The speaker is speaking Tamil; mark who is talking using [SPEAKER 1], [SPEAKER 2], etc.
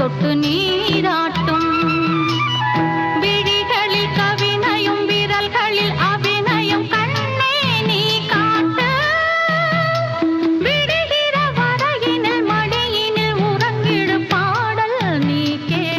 [SPEAKER 1] தொட்டு நீராட்டும். விழிகளில் கவினையும் விரல்களில் அபிநயம் கண்ணே நீ காட்டு. விடுகிற வரையினில் மடியினில் உறங்கிடு பாடல் நீ கே